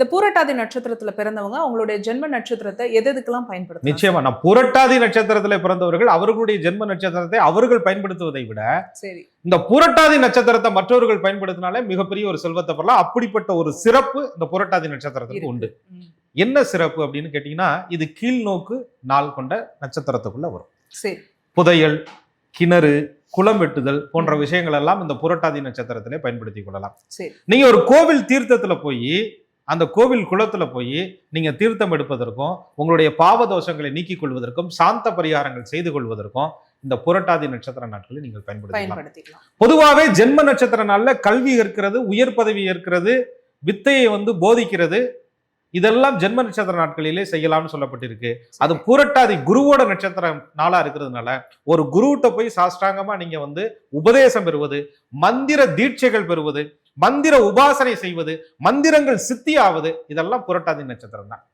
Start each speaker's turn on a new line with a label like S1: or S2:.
S1: இந்த பூரட்டாதி நட்சத்திரத்துல பிறந்தவங்க அவங்களுடைய ஜென்ம நட்சத்திரத்தை எது எதுக்கெல்லாம் பயன்படுத்தலாம்
S2: நிச்சயமா. நான் புரட்டாதி நட்சத்திரத்துல பிறந்தவர்கள் அவர்களுடைய ஜென்ம நட்சத்திரத்தை அவர்கள் பயன்படுத்துவதை விட
S1: சரி.
S2: இந்த புரட்டாதி நட்சத்திரத்தை மற்றவர்கள் பயன்படுத்தினாலே மிகப்பெரிய ஒரு செல்வத்தை பெறலாம். அப்படிப்பட்ட ஒரு சிறப்பு இந்த புரட்டாதி நட்சத்திரத்துக்கு உண்டு. என்ன சிறப்பு அப்படின்னு கேட்டீங்கன்னா இது கீழ்நோக்கு நாள் கொண்ட நட்சத்திரத்துக்குள்ள வரும். புதையல் கிணறு குளம் வெட்டுதல் போன்ற விஷயங்கள் எல்லாம் இந்த புரட்டாதி நட்சத்திரத்திலே பயன்படுத்திக் கொள்ளலாம். நீங்க ஒரு கோவில் தீர்த்தத்துல போய் அந்த கோவில் குளத்துல போய் நீங்க தீர்த்தம் எடுப்பதற்கும் உங்களுடைய பாவ தோஷங்களை நீக்கிக் கொள்வதற்கும் சாந்த பரிகாரங்கள் செய்து கொள்வதற்கும் இந்த புரட்டாதி நட்சத்திர நாட்களை நீங்கள் பயன்படுத்தலாம்
S1: பயன்படுத்திக்கலாம்.
S2: பொதுவாகவே ஜென்ம நட்சத்திர நாள்ல கல்வி ஏற்கிறது உயர் பதவி ஏற்கிறது வித்தையை வந்து போதிக்கிறது. இதெல்லாம் ஜென்ம நட்சத்திர நாட்களிலே செய்யலாம்னு சொல்லப்பட்டிருக்கு. அது பூரட்டாதி குருவோட நட்சத்திரம் நாளா இருக்கிறதுனால ஒரு குருவிட்ட போய் சாஷ்டாங்கமா நீங்க வந்து உபதேசம் பெறுவது மந்திர தீட்சைகள் பெறுவது மந்திர உபாசனை செய்வது மந்திரங்கள் சித்தியாவது இதெல்லாம் புரட்டாதி நட்சத்திரம் தான்